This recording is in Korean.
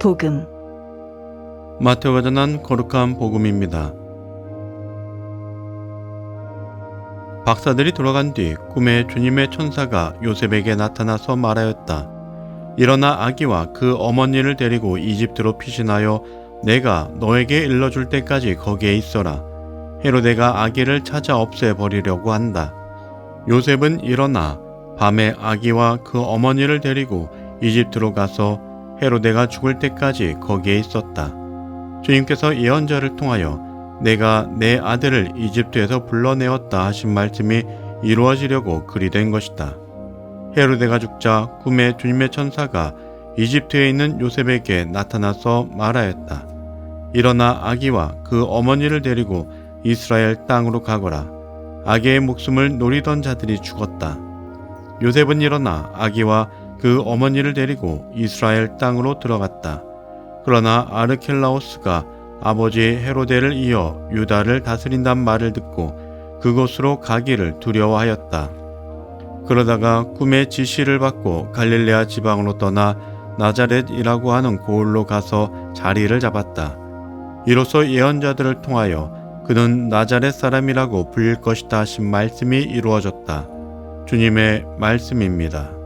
복음 마태오가 전한 거룩한 복음입니다. 박사들이 돌아간 뒤 꿈에 주님의 천사가 요셉에게 나타나서 말하였다. 일어나 아기와 그 어머니를 데리고 이집트로 피신하여 내가 너에게 일러줄 때까지 거기에 있어라. 헤로데가 아기를 찾아 없애버리려고 한다. 요셉은 일어나 밤에 아기와 그 어머니를 데리고 이집트로 가서 헤로데가 죽을 때까지 거기에 있었다. 주님께서 예언자를 통하여 내가 내 아들을 이집트에서 불러내었다 하신 말씀이 이루어지려고 그리 된 것이다. 헤로데가 죽자 꿈에 주님의 천사가 이집트에 있는 요셉에게 나타나서 말하였다. 일어나 아기와 그 어머니를 데리고 이스라엘 땅으로 가거라. 아기의 목숨을 노리던 자들이 죽었다. 요셉은 일어나 아기와 그 어머니를 데리고 이스라엘 땅으로 들어갔다. 그러나 아르켈라오스가 아버지 헤로데를 이어 유다를 다스린단 말을 듣고 그곳으로 가기를 두려워하였다. 그러다가 꿈의 지시를 받고 갈릴레아 지방으로 떠나 나자렛이라고 하는 고을로 가서 자리를 잡았다. 이로써 예언자들을 통하여 그는 나자렛 사람이라고 불릴 것이다 하신 말씀이 이루어졌다. 주님의 말씀입니다.